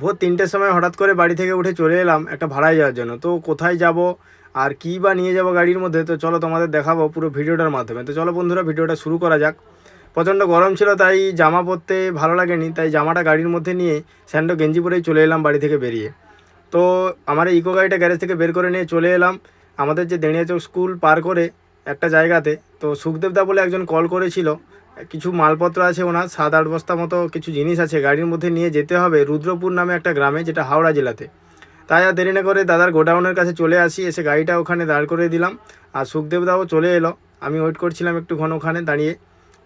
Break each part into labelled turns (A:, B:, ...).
A: ভোর তিনটের সময় হঠাৎ করে বাড়ি থেকে উঠে চলে এলাম একটা ভাড়ায় যাওয়ার জন্য। তো কোথায় যাব আর কী বা নিয়ে যাব গাড়ির মধ্যে, তো চলো তোমাদের দেখাবো পুরো ভিডিওটার মাধ্যমে। তো চলো বন্ধুরা, ভিডিওটা শুরু করা যাক। প্রচণ্ড গরম ছিল, তাই জামা পরতে ভালো লাগেনি, তাই জামাটা গাড়ির মধ্যে নিয়ে স্যান্ডো গেঞ্জি পরেই চলে এলাম বাড়ি থেকে বেরিয়ে। তো আমার ইকো গাড়িটা গ্যারেজ থেকে বের করে নিয়ে চলে এলাম। আমাদের যে দেড়িয়াচক স্কুল পার করে একটা জায়গাতে, তো সুখদেবদা বলে একজন কল করেছিল কিছু মালপত্র আছে ওনার, সাত আট বস্তা মতো কিছু জিনিস আছে, গাড়ির মধ্যে নিয়ে যেতে হবে রুদ্রপুর নামে একটা গ্রামে যেটা হাওড়া জেলাতে। তাই আর দেরি না করে দাদার গোডাউনের কাছে চলে আসি, এসে গাড়িটা ওখানে দাঁড় করে দিলাম আর সুখদেবদাও চলে এলো। আমি ওয়েট করছিলাম একটুক্ষণ ওখানে দাঁড়িয়ে।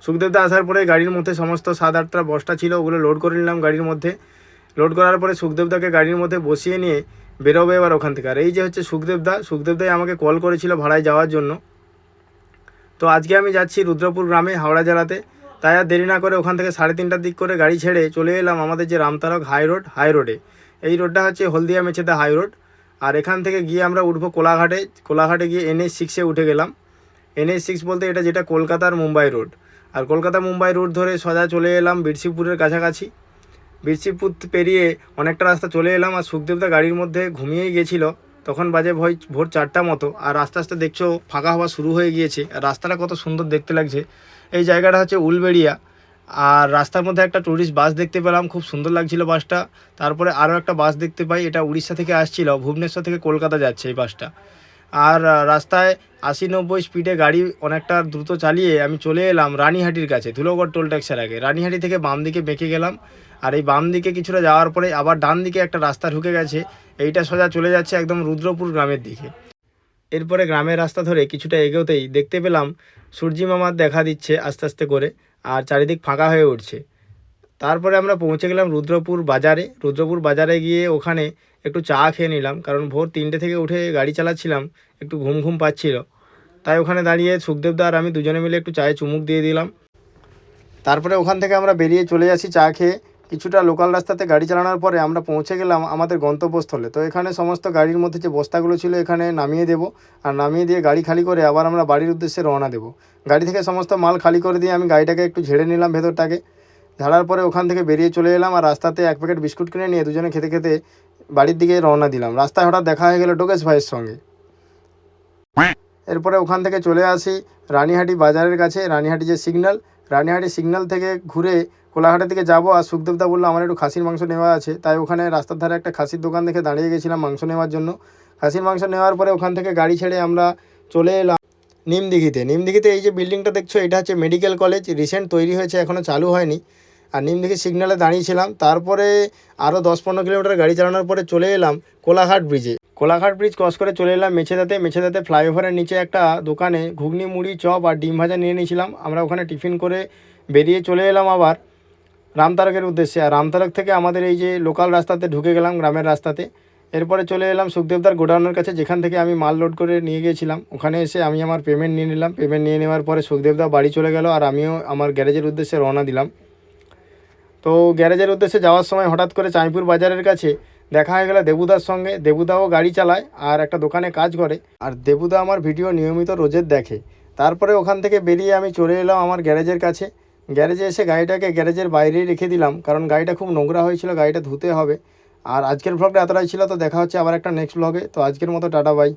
A: সুখদেবদা আসার পরে গাড়ির মধ্যে সমস্ত সাত আটটা বস্তা ছিল, ওগুলো লোড করে নিলাম গাড়ির মধ্যে। লোড করার পরে সুখদেবদাকে গাড়ির মধ্যে বসিয়ে নিয়ে বেরোবে এবার ওখান থেকে। আর এই যে হচ্ছে সুখদেবদা সুখদেবদাই আমাকে কল করেছিল ভাড়ায় যাওয়ার জন্য। তো আজকে আমি যাচ্ছি রুদ্রপুর গ্রামে হাওড়া জেলাতে। তাই আর দেরি না করে ওখান থেকে সাড়ে তিনটার দিক করে গাড়ি ছেড়ে চলে এলাম আমাদের যে রামতারক হাই রোড, হাই রোডে। এই রোডটা হচ্ছে হলদিয়া মেছেদা হাই রোড। আর এখান থেকে গিয়ে আমরা উঠবো কোলাঘাটে। কোলাঘাটে গিয়ে এনএস সিক্সে উঠে গেলাম। এনএস সিক্স বলতে এটা যেটা কলকাতার মুম্বাই রোড। আর কলকাতা মুম্বাই রোড ধরে সোজা চলে এলাম বিরসিপুরের কাছাকাছি। বিরসিপুর পেরিয়ে অনেকটা রাস্তা চলে এলাম আর সুখদেবদা গাড়ির মধ্যে ঘুমিয়েই গেছিল। তখন বাজে ভয় ভোর চারটা মতো, আর আস্তে আস্তে দেখছ ফাঁকা হওয়া শুরু হয়ে গিয়েছে। আর রাস্তাটা কত সুন্দর দেখতে লাগছে। এই জায়গাটা হচ্ছে উলবেড়িয়া। আর রাস্তার মধ্যে একটা ট্যুরিস্ট বাস দেখতে পেলাম, খুব সুন্দর লাগছিল বাসটা তারপরে আরও একটা বাস দেখতে পাই, এটা উড়িষ্যা থেকে আসছিল, ভুবনেশ্বর থেকে কলকাতা যাচ্ছে এই বাসটা আর রাস্তায় আশি নব্বই স্পিডে গাড়ি অনেকটা দ্রুত চালিয়ে আমি চলে এলাম রানীহাটির কাছে ধুলোগড় টোল ট্যাক্সের আগে। রানীহাটি থেকে বাম দিকে বেঁকে গেলাম। আর এই বাম দিকে কিছুটা যাওয়ার পরে আবার ডান দিকে একটা রাস্তা ঢুকে গেছে। এইটা সোজা চলে যাচ্ছে একদম রুদ্রপুর গ্রামের দিকে। এরপরে গ্রামের রাস্তা ধরে কিছুটা এগোতেই দেখতে পেলাম সূর্যি মামার দেখা দিচ্ছে আস্তে আস্তে করে। আর চারিদিক ফাঁকা হয়ে উঠছে। তারপরে আমরা পৌঁছে গেলাম রুদ্রপুর বাজারে। রুদ্রপুর বাজারে গিয়ে ওখানে একটু চা খেয়ে নিলাম, কারণ ভোর তিনটে থেকে উঠে গাড়ি চালাচ্ছিলাম, একটু ঘুম ঘুম পাচ্ছিল। তাই ওখানে দাঁড়িয়ে সুখদেবদা আর আমি দুজনে মিলে একটু চায়ে চুমুক দিয়ে দিলাম। তারপরে ওখান থেকে আমরা বেরিয়ে চলে আসি চা খেয়ে। কিছুটা লোকাল রাস্তাতে গাড়ি চালানোর পরে আমরা পৌঁছে গেলাম আমাদের গন্তব্যস্থলে। তো এখানে সমস্ত গাড়ির মধ্যে যে বস্তাগুলো ছিল এখানে নামিয়ে দেবো। আর নামিয়ে দিয়ে গাড়ি খালি করে আবার আমরা বাড়ির উদ্দেশ্যে রওনা দেবো। গাড়ি থেকে সমস্ত মাল খালি করে দিয়ে আমি গাড়িটাকে একটু ঝেড়ে নিলাম ভেতরটাকে। ঝাড়ার পরে ওখান থেকে বেরিয়ে চলে এলাম আর রাস্তাতে এক প্যাকেট বিস্কুট কিনে নিয়ে দুজনে খেতে খেতে বাড়ির দিকে রওনা দিলাম। রাস্তায় হঠাৎ দেখা হয়ে গেল ডোকেশ ভাইয়ের সঙ্গে। এরপরে ওখান থেকে চলে আসি রানীহাটি বাজারের কাছে। রানীহাটি যে সিগন্যাল, রানীহাটি সিগন্যাল থেকে ঘুরে কোলাঘাটের দিকে যাব আর সুখদেবদা বলল, আমার একটু খাসির মাংস নেওয়া আছে। তাই ওখানে রাস্তার ধারে একটা খাসির দোকান দেখে দাঁড়িয়ে গেছিলাম মাংস নেওয়ার জন্য। খাসির মাংস নেওয়ার পরে ওখান থেকে গাড়ি ছেড়ে আমরা চলে এলাম। নিমদিঘিতে। নিমদিঘিতে এই যে বিল্ডিংটা দেখছ, এটা হচ্ছে মেডিকেল কলেজ রিসেন্ট তৈরি হয়েছে এখনও চালু হয়নি। আর নিমদিঘি সিগন্যালে দাঁড়িয়েছিলাম, তারপরে আরও দশ পনেরো কিলোমিটার গাড়ি চালানোর পরে চলে এলাম কোলাঘাট ব্রিজে কোলাঘাট ব্রিজ ক্রস করে চলে এলাম মেছেদাতে মেছেদাতে ফ্লাইওভারের নিচে একটা দোকানে, ঘুগনি, মুড়ি, চপ আর ডিম ভাজা নিয়ে নিয়েছিলাম। আমরা ওখানে টিফিন করে বেরিয়ে চলে এলাম আবার রামতারকের উদ্দেশ্যে। আর রামতারক থেকে আমাদের এই যে লোকাল রাস্তাতে ঢুকে গেলাম, গ্রামের রাস্তাতে। এরপরে চলে এলাম সুখদেবদার গোডাউনের কাছে, যেখান থেকে আমি মাল লোড করে নিয়ে গিয়েছিলাম। ওখানে এসে আমি আমার পেমেন্ট নিয়ে নিলাম। পেমেন্ট নিয়ে নেওয়ার পরে সুখদেবদা বাড়ি চলে গেল আর আমিও আমার গ্যারেজের উদ্দেশ্যে রওনা দিলাম। তো গ্যারেজের উদ্দেশ্যে যাওয়ার সময় হঠাৎ করে চাঁইপুর বাজারের কাছে দেখা হয়ে গেল দেবুদার সঙ্গে। দেবুদাও গাড়ি চালায় আর একটা দোকানে কাজ করে। আর দেবুদা আমার ভিডিও নিয়মিত রোজের দেখে। তারপরে ওখান থেকে বেরিয়ে আমি চলে এলাম আমার গ্যারেজের কাছে। গ্যারেজে এসে গাড়িটাকে গ্যারেজের বাইরেই রেখে দিলাম। কারণ গাড়িটা খুব নোংরা হয়েছিল, গাড়িটা ধুতে হবে। আর আজকের ব্লগটা এতটাই ছিল, তো দেখা হচ্ছে আবার একটা নেক্সট ব্লগে তো আজকের মতো, টাটা বাই